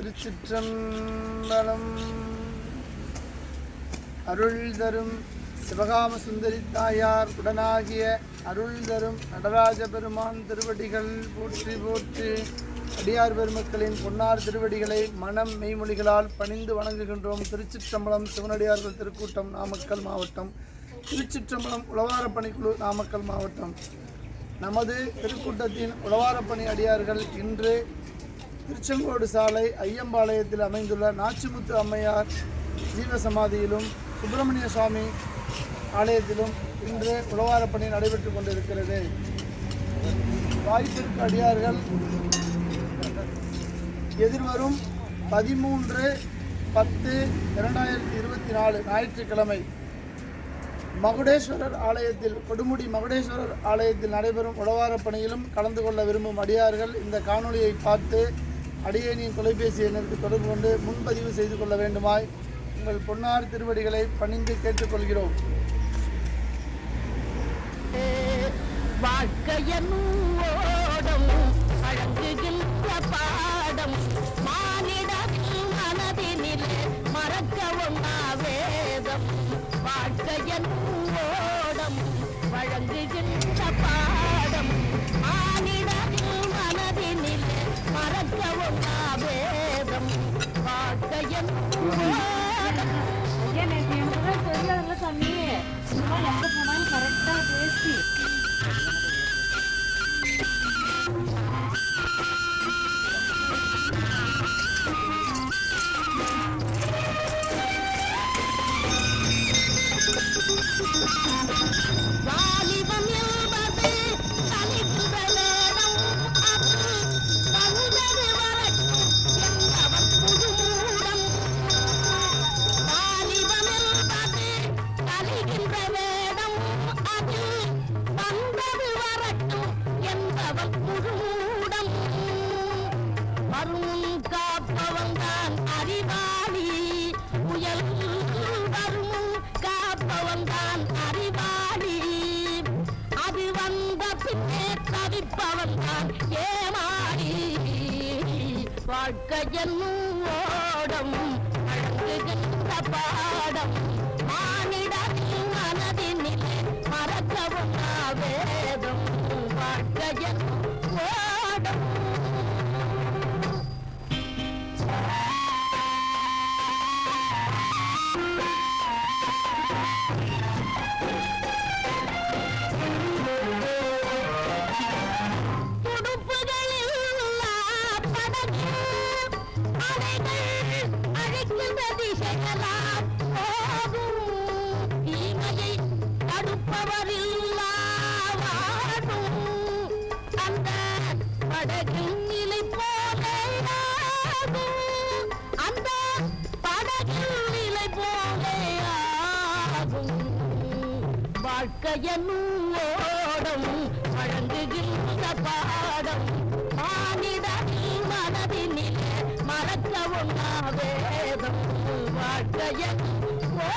திருச்சிற்றம்பலம். அருள் தரும் சிவகாம சுந்தரி தாயார் உடனாகிய அருள் தரும் நடராஜ பெருமான் திருவடிகள் போற்றி போற்றி அடியார் பெருமக்களின் பொன்னார் திருவடிகளை மனம் மெய்மொழிகளால் பணிந்து வணங்குகின்றோம். திருச்சிற்றம்பலம் சிவனடியார்கள் திருக்கூட்டம் நாமக்கல் மாவட்டம். திருச்சிற்றம்பலம் உழவார பணிக்குழு நாமக்கல் மாவட்டம். நமது திருக்கூட்டத்தின் உழவாரப்பணி அடியார்கள் இன்று திருச்செங்கோடு சாலை ஐயம்பாளையத்தில் அமைந்துள்ள நாச்சிமுத்து அம்மையார் ஜீவசமாதியிலும் சுப்பிரமணிய சுவாமி ஆலயத்திலும் இன்று உழவாரப்பணி நடைபெற்று கொண்டிருக்கிறது. வாய்ப்பிற்கு அடியார்கள் எதிர்வரும் பதிமூன்று பத்து இரண்டாயிரத்தி இருபத்தி நாலு ஞாயிற்றுக்கிழமை மகுடேஸ்வரர் ஆலயத்தில் கொடுமுடி மகுடேஸ்வரர் ஆலயத்தில் நடைபெறும் உழவாரப் பணியிலும் கலந்து கொள்ள விரும்பும் அடியார்கள் இந்த காணொலியை பார்த்து அடியேனின் தொலைபேசி எண்ணிற்கு தொடர்பு கொண்டு முன்பதிவு செய்து கொள்ள வேண்டுமாய் உங்கள் பொன்னார் திருவடிகளை பணிந்து கேட்டுக்கொள்கிறோம். வாழ்க்கையனும் ஓடம் பாடம் மானிடம் மனதினிலே மறக்கவும் வேதம் வாழ்க்கையனும் வாழ்க்கையனும் தவிப்பவன் தான் வாழ்க்கை என்னும் ஓடம் வழங்குகின்ற பாடம். படகின் நிலை போலேயாகும் அந்த படகின் நிலை போலேயாகும் வாழ்க்கையனும் ஓடம் வழங்குகின்ற பாடம் மானிடனின் மனதினிலே மறக்கவும் வேதம். வாழ்க்கையன் ஓ